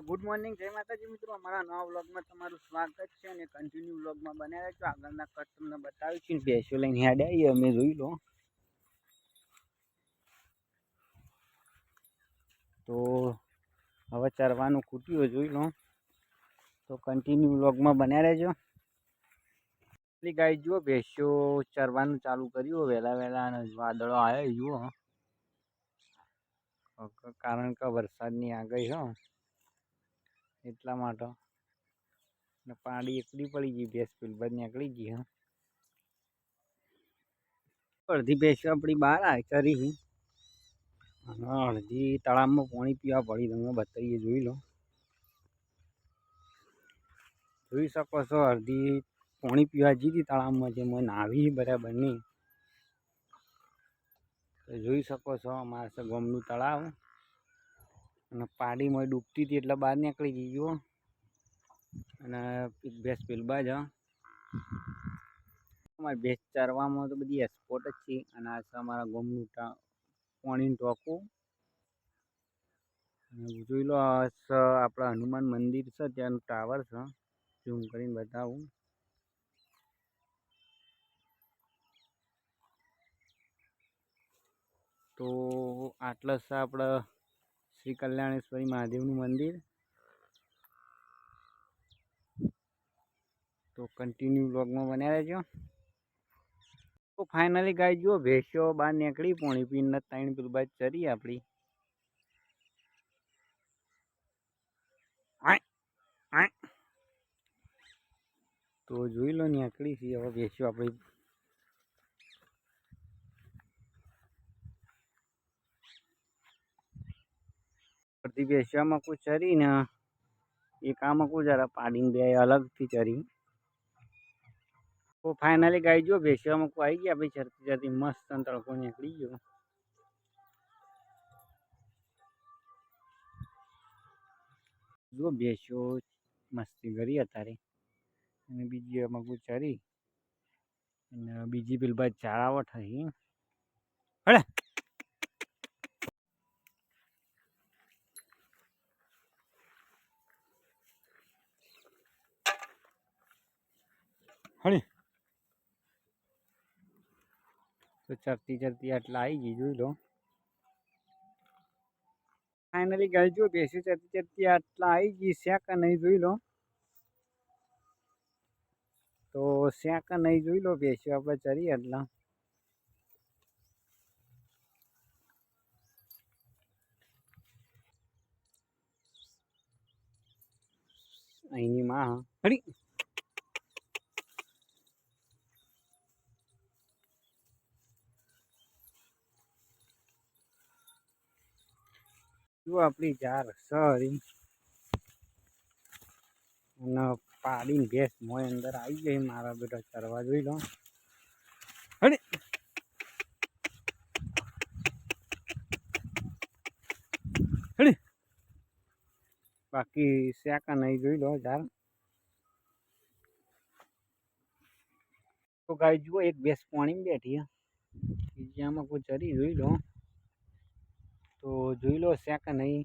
તો good morning જય માતાજી મિત્રો. અમારા નવા વ્લોગમાં તમારું સ્વાગત છે અને કન્ટિન્યુ વ્લોગમાં બન્યા રહેજો આગળના કટ તમને બતાવ્યું છે ભેંસો લઈને હેડ આવીએ અમે, જોઈ લો. તો હવે ચરવાનું કૂટ્યું જોઈ લો. તો કન્ટિન્યુ વ્લોગમાં બન્યા રહેજો. એટલી ગાય જુઓ, ભેંસો ચરવાનું ચાલુ કર્યું. વહેલા વહેલા અને વાદળો આવ્યા જુઓ. કારણ કે વરસાદની આગાહી, હો. એટલા માટે. ને પાડી એકલી પડી ગઈ ભેંસ પેલબાદ નીકળી ગઈ, હા. અડધી ભેંસ આપણી બહાર આવી કરી અને અડધી તળાવમાં પાણી પીવા પડી તમે બતાવીએ, જોઈ લો. જોઈ શકો છો, અડધી પાણી પીવા જીધી તળાવમાં જે મેં નાવી બરાબર નહીં જોઈ શકો છો, અમારા ગામનું તળાવ. અને પાડીમાં ડૂબતી હતી એટલે બહાર નીકળી ગઈ, જુઓ. અને એક ભેંસ પેલબા જ અમારી ભેંસ ચરવામાં તો બધી એક્સપોર્ટ જ છે. અને આ છે અમારા ગામનું પાણીનું ટોકું જોઈ લો આપણા હનુમાન મંદિર છે, ત્યાંનું ટાવર છે. ઝૂમ કરીને બતાવું. તો આટલા છે આપણે શ્રી કલ્યાણેશ્વરી મહાદેવનું મંદિર. તો કન્ટિન્યુ બ્લોગમાં બન્યા રહેજો. તો ફાઇનલી ગાય જુઓ, ભેંસો બહાર નીકળી, પોણી પીને ત્રણ પેલું બાજ ચરી આપણી. તો જોઈ લો, નીકળી છે. હવે ભેંસો આપણી ભેંસોમાં કોઈ ચરી ને એક કામ કોઈ જરા પાડીને બે અલગથી ચરી. તો ફાઇનલી ગાય જો બેસવામાં કોઈ આવી ગયા, ભાઈ ચરતી ચરતી મસ્ત તડકો નીકળી ગયો. જો બેસ્યો મસ્તી કરી અત્યારે. અને બીજી મગુ ચરી. અને બીજી પેલી ચારાવટ હતી હળે હળી તો ચરતી ચરતી આટલા આવી ગઈ જોઈ લો. ફાઇનલી ગઈ જો બેસી ચરતી ચરતી આટલા આવી ગઈ શેક નહીં જોઈ લો. તો શેક નહીં જોઈ લો બેસ્યો આપણે ચરી આટલા. અહીંની માં હળી જો આપણી જાર સરી અને પાડીને ભેંસ મોય અંદર આવી ગઈ મારા બેટા ચરવા જોઈ લો. હડે બાકી શેકા નહીં જોઈ લો જાર. તો ગાય જુઓ, એક ભેંસ પાણીમાં બેઠી બીજામાં કોઈ ચરી જોઈ લો. તો જોઈ લો કે નહીં?